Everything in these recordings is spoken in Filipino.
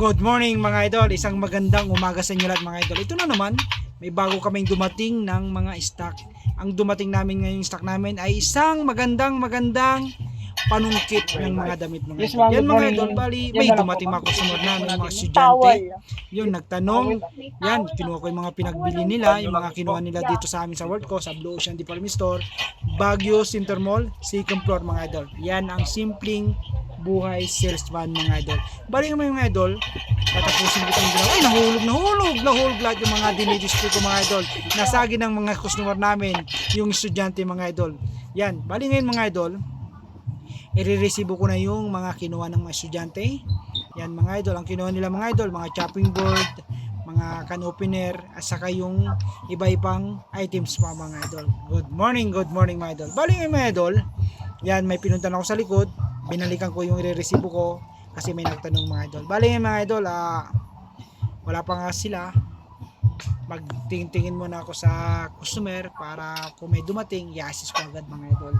Good morning mga idol, isang magandang umaga sa inyo lahat mga idol. Ito na naman, may bago kaming dumating ng mga stock. Ang dumating namin ngayong stock namin ay isang magandang magandang panungkit ng mga damit mga idol. Yan mga idol, bali may na dumating po, mga customer namin, mga estudyante. Yun, nagtanong, yan, kinuha ko yung mga pinagbili nila, yung mga kinuha nila dito sa amin sa World ko, sa Blue Ocean Department Store, Baguio Center Mall, second floor mga idol. Yan ang simpleng buhay salesman mga idol. Bali naman mga idol, tatapusin ko itong ginawa. Ay, nahulog, nahulog, nahulog lahat yung mga dinidisplay ko mga idol. Nasagi ng mga customer namin, yung estudyante mga idol. Yan, bali ngayon mga idol, i-receive ko na yung mga kinuha ng mga estudyante. Yan mga idol, ang kinuha nila mga idol, mga chopping board, mga can opener, at saka yung iba-ibang items pa mga idol. Good morning, good morning mga idol. Bali ngayon mga idol, yan may pinuntan ako sa likod, binalikan ko yung i-receive ko kasi may nagtanong mga idol. Bali ngayon mga idol, ah, wala pa nga sila. Magtingin-tingin muna ako sa customer para kung may dumating, i-assist ko agad mga idol.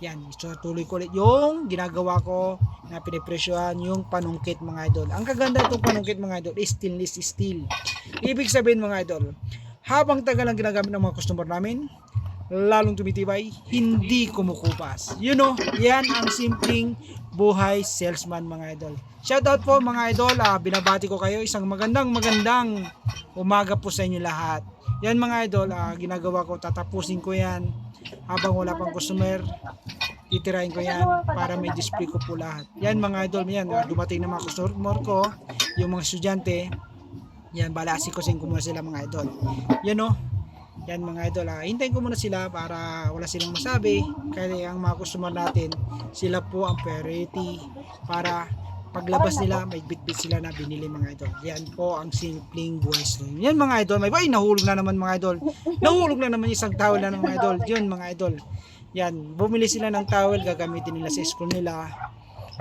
Yan, so tuloy ko ulit yung ginagawa ko na pinipresyohan yung panungkit mga idol. Ang kaganda itong panungkit mga idol is stainless steel. Ibig sabihin mga idol, habang tagal ang ginagamit ng mga customer namin, lalong tumitibay, hindi kumukupas. You know, yan ang simpleng buhay salesman mga idol. Shoutout po mga idol, ah, binabati ko kayo isang magandang magandang umaga po sa inyo lahat. Yan mga idol, ah, ginagawa ko, tatapusin ko yan habang wala pang customer, titirahin ko yan para may display ko po lahat. Yan mga idol, yan, ah, dumating na mga customer ko, yung mga estudyante, yan, balasi ko ko muna sila mga idol. Yan o, yan mga idol, ah, hintayin ko muna sila para wala silang masabi. Kaya ang mga customer natin, sila po ang priority para paglabas nila, may bit-bit sila na binili mga idol. Yan po ang simpleng buhay stream. Yan mga idol, may ay nahulog na naman mga idol. Nahulog na naman isang towel na ng mga idol. Yun mga idol. Yan, bumili sila ng towel, gagamitin nila sa school nila.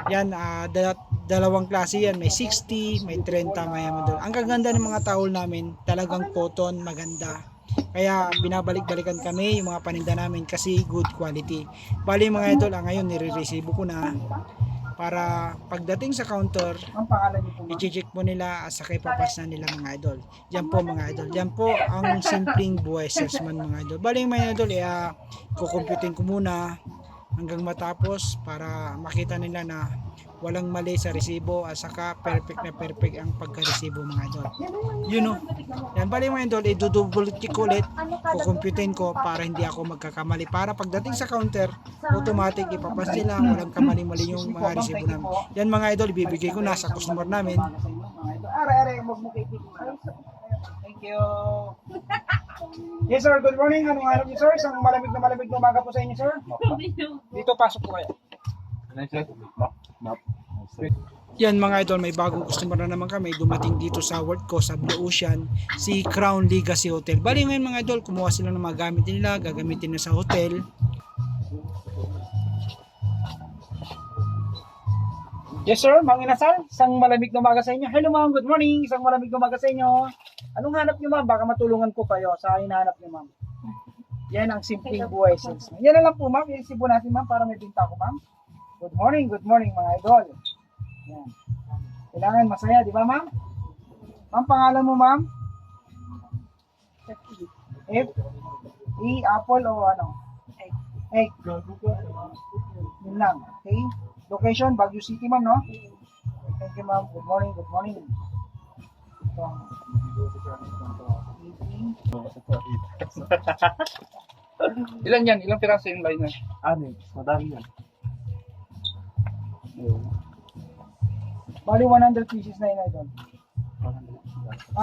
Yan, ah, da- dalawang klase yan. May 60, may 30 mga mga idol. Ang kaganda ng mga towel namin, talagang cotton, maganda. Kaya binabalik-balikan kami yung mga paninda namin kasi good quality. Bali mga idol, ah, ngayon nire-receive ko na para pagdating sa counter, i-check po nila at saka ipapas na nila mga idol. Yan po mga idol. Yan po ang simpleng buhay salesman mga idol. Bali mga idol, eh, ah, kukumputin ko muna hanggang matapos para makita nila na walang mali sa resibo at saka perfect na perfect ang pagka-resibo mga idol. You know, yan bali mga idol, i-double check ko ulit, kukumputin ko para hindi ako magkakamali. Para pagdating sa counter, automatic ipapas nila, walang kamali-mali yung mga resibo namin. Yan mga idol, ibibigay ko na sa customer namin. Are, are, wag mo kay Thank you. Yes sir, good morning. Anong araw niyo sir? Isang malamig na malamig na umaga po sa inyo sir. Dito pasok po kayo. Yan mga idol, may bagong customer na naman kami dumating dito sa World ko sa Blue Ocean, si Crown Legacy Hotel. Bali ngayon mga idol, kumuha sila ng mga gamit nila, gagamitin na sa hotel. Yes sir, Mang Inasal, isang malamig na umaga sa inyo. Hello ma'am, good morning. Isang malamig na umaga sa inyo. Anong hanap niyo ma'am? Baka matulungan ko kayo sa hinahanap niyo ma'am. Yan ang simpleng buhay salesman. Yan na lang po ma'am, po natin ma'am para may binta ko ma'am. Good morning, good morning mga idol. Yan. Kailangan masaya, di ba ma'am? Ma'am, pangalan mo ma'am? F? E, apple o ano? Egg. Egg. Yun lang. Okay? Location, Baguio City, ma'am, no? Thank you, ma'am. Good morning, good morning. Ito. Ilan yan? Ilang piraso yung line na? Ano, madami yan. Bali, 100 pieces na yun, idol.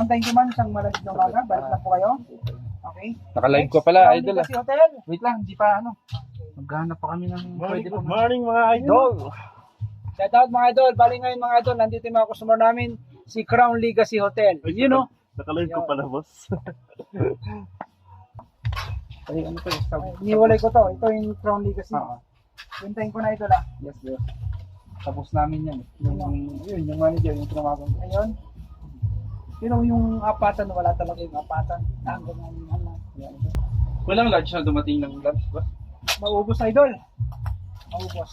Thank you, ma'am. Isang malamig na umaga. Balik lang po kayo. Okay? Nakalive ko pala, Crown idol ah. Hotel. Wait lang, hindi pa ano. Maghanap pa kami ng pwede pa. Morning mga idol. Shout out mga idol. Bali ngayon mga idol, nandito yung mga customer namin, si Crown Legacy Hotel. You know? Nakalive ko pala boss. Ay, ano to? Iniwalay ko to. Ito yung Crown Legacy. Oo. Hintayin ko na idol ah. Yes, yes. Tapos namin yan. Yung, yun, yung manager, yung tumawagan ko. Ayun. Pero yung apatan, wala talaga yung apatan. Hanggang ang ano. Walang large na dumating ng lunch ba? Maubos idol. Maubos.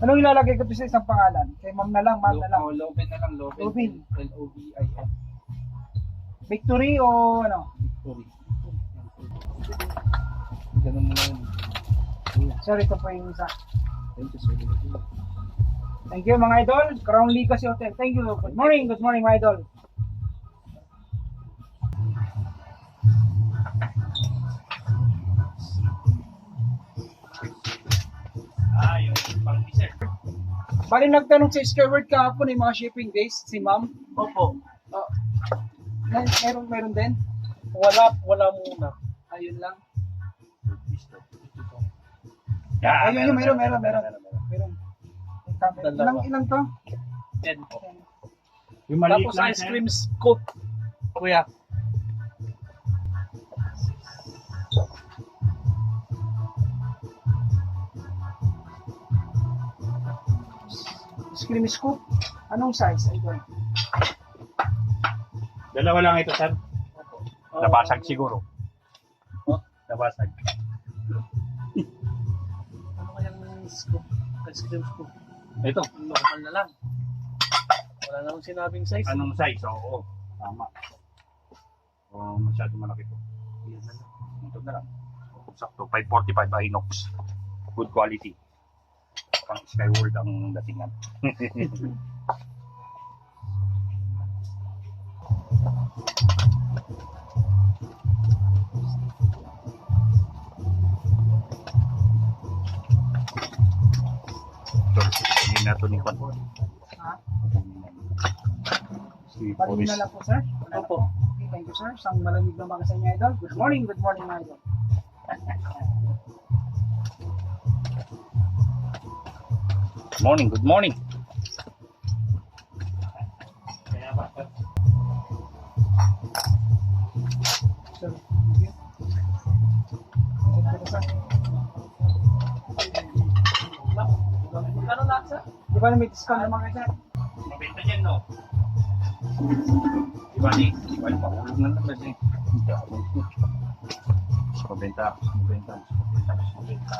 Anong ilalagay ko sa isang pangalan? Kay ma'am na lang, ma'am na lang. Oh, Loven na lang, Loven. Loven. L-O-V-I-N. Victory o ano? Victory. Ganun mo lang. Sorry, ito po yung isa. Thank you, sir. Thank you mga idol. Crown Legacy Hotel. Thank you. Good morning. Good morning mga idol. Ah, yung pang dessert. Bali nagtanong sa Skyward kahapon yung mga shipping days, si ma'am. Opo. Oh, meron, meron din. Wala, wala muna. Ayun lang. Yeah, Ayun, yun, meron, meron, meron. Meron. Ilang, ilang to? Ten po. Yung Tapos ice cream scoop. Kuya. Scream scoop. Anong size? Idol? Dalawa lang ito, sir. Nabasag siguro. Oh. Nabasag. Kayang scoop? Ice cream scoop. Ito. Normal na lang. Wala namang sinabing size. Anong size? Oo. Tama. Oh, masyado malaki to. Yan na lang. Ito na lang. Sakto. 545 Inox. Good quality. Pang Skyward ang datingan. Na ito ni Juan. Ha? Si Boris. na lang po, sir. Wala Opo. po. Okay, thank you, sir. Isang malamig na mga sa inyo, idol. Good morning, good morning, idol. Morning, good morning. Di ba na may discount naman kayo, sir? Mabenta dyan, no? Di ba, ni? Di ba, mahulog na lang kasi. Hindi ako. Mabenta, mabenta, mabenta, mabenta.